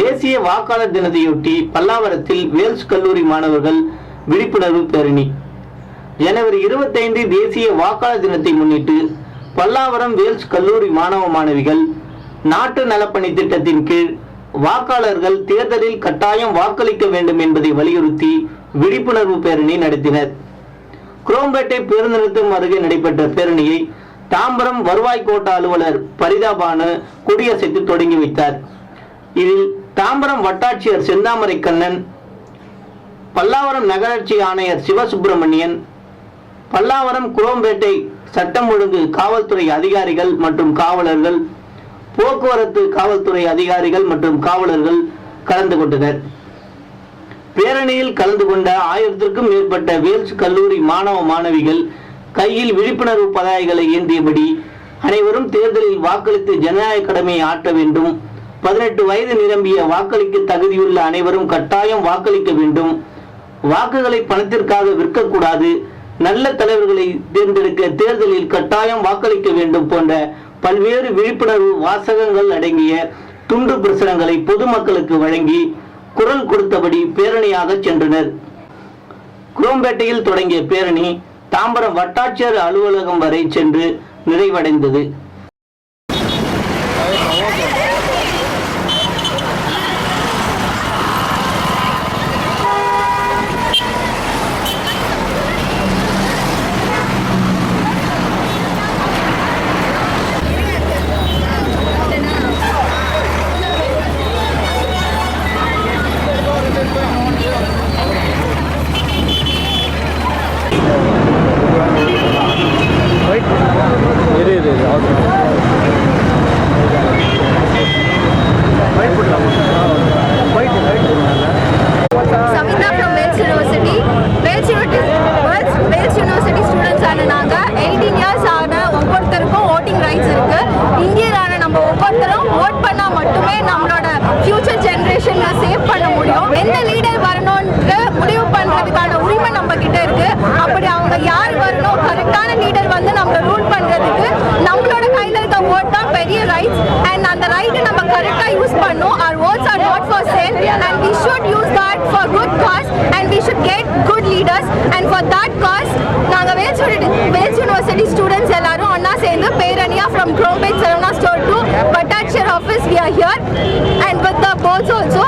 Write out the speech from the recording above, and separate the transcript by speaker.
Speaker 1: தேசிய வாக்காளர் தினத்தையொட்டி பல்லாவரத்தில் வேல்ஸ் கல்லூரி மாணவர்கள் விழிப்புணர்வு பேரணி. ஜனவரி 25 தேசிய வாக்காளர் தினத்தை முன்னிட்டு பல்லாவரம் வேல்ஸ் கல்லூரி மாணவ மாணவிகள் நாட்டு நலப்பணி திட்டத்தின் கீழ் வாக்காளர்கள் தேர்தலில் கட்டாயம் வாக்களிக்க வேண்டும் என்பதை வலியுறுத்தி விழிப்புணர்வு பேரணி நடத்தினர். குரோம்பேட்டை பேருந்து நிறுத்தம் அருகே நடைபெற்ற பேரணியை தாம்பரம் வருவாய் கோட்ட அலுவலர் பரிதாபானு கொடியசைத்து தொடங்கி வைத்தார். இதில் தாம்பரம் வட்டாட்சியர் செந்தாமரை கண்ணன் பல்லாவரம் நகராட்சி ஆணையர் சிவசுப்பிரமணியன் பல்லாவரம் குரோம்பேட்டை சட்டம் ஒழுங்கு காவல்துறை அதிகாரிகள் மற்றும் காவலர்கள் போக்குவரத்து காவல்துறை அதிகாரிகள் மற்றும் காவலர்கள் கலந்து கொண்டனர். பேரணியில் கலந்து கொண்ட ஆயிரத்திற்கும் மேற்பட்ட வேல்ஸ் கல்லூரி மாணவ மாணவிகள் கையில் விழிப்புணர்வு பதாகைகளை ஏந்தியபடி அனைவரும் தேர்தலில் வாக்களித்து ஜனநாயக கடமையை ஆற்ற வேண்டும். பதினெட்டு வயது நிரம்பிய வாக்களிக்க தகுதியுள்ள அனைவரும் கட்டாயம் வாக்களிக்க வேண்டும். வாக்குகளை பணத்திற்காக விற்கக்கூடாது. நல்ல தலைவர்களை தேர்ந்தெடுக்க தேர்தலில் கட்டாயம் வாக்களிக்க வேண்டும் போன்ற பல்வேறு விழிப்புணர்வு வாசகங்கள் அடங்கிய துண்டு பிரசுரங்களை பொதுமக்களுக்கு வழங்கி குரல் கொடுத்தபடி பேரணியாக சென்றனர். குரோம்பேட்டையில் தொடங்கிய பேரணி தாம்பரம் வட்டாட்சியர் அலுவலகம் வரை சென்று நிறைவடைந்தது.
Speaker 2: தான் பெரிய ரைட்ஸ் அண்ட் அந்த ரைட்டை நம்ம கரெக்டா யூஸ் பண்ணணும் our votes are not for sale and we should use that for good cause and we should get good leaders and for that cause நாங்க வேல்ஸ் வேல்ஸ் யூனிவர்சிட்டி ஸ்டூடெண்ட்ஸ் எல்லாரும் ஒண்ணா சேர்ந்து பேரணியா from Chromebase Sarvana store to Batachir office we are here and with the boards also